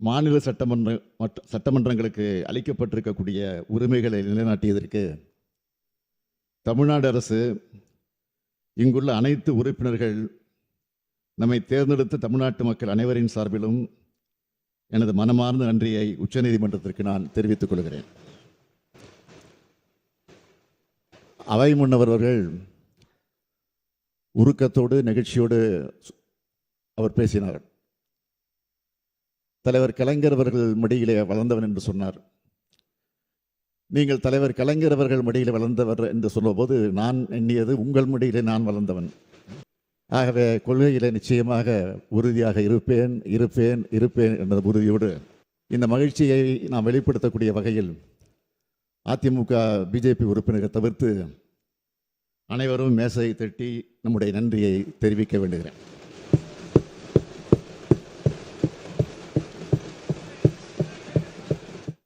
மாநில சட்டமன்ற மற்ற சட்டமன்றங்களுக்கு அளிக்கப்பட்டிருக்கக்கூடிய உரிமைகளை நிலைநாட்டியதற்கு தமிழ்நாடு அரசு இங்குள்ள அனைத்து உறுப்பினர்கள் நம்மை தேர்ந்தெடுத்த தமிழ்நாட்டு மக்கள் அனைவரின் சார்பிலும் எனது மனமார்ந்த நன்றியை உச்சநீதிமன்றத்திற்கு நான் தெரிவித்துக் கொள்கிறேன். அவை முன்னவர்கள் உருக்கத்தோடு நெகிழ்ச்சியோடு அவர் பேசினார் தலைவர் கலைஞர் அவர்கள் மடியிலே வளர்ந்தவன் என்று சொன்னார். நீங்கள் தலைவர் கலைஞர் அவர்கள் மடியில் வளர்ந்தவர் என்று சொல்லும்போது நான் எண்ணியது உங்கள் மடியிலே நான் வளர்ந்தவன். ஆகவே கொள்கையிலே நிச்சயமாக உறுதியாக இருப்பேன் இருப்பேன் இருப்பேன் என்ற உறுதியோடு இந்த மகிழ்ச்சியை நாம் வெளிப்படுத்தக்கூடிய வகையில் அதிமுக பிஜேபி உறுப்பினரை தவிர்த்து அனைவரும் மேசை தட்டி நம்முடைய நன்றியை தெரிவிக்க வேண்டுகிறேன்.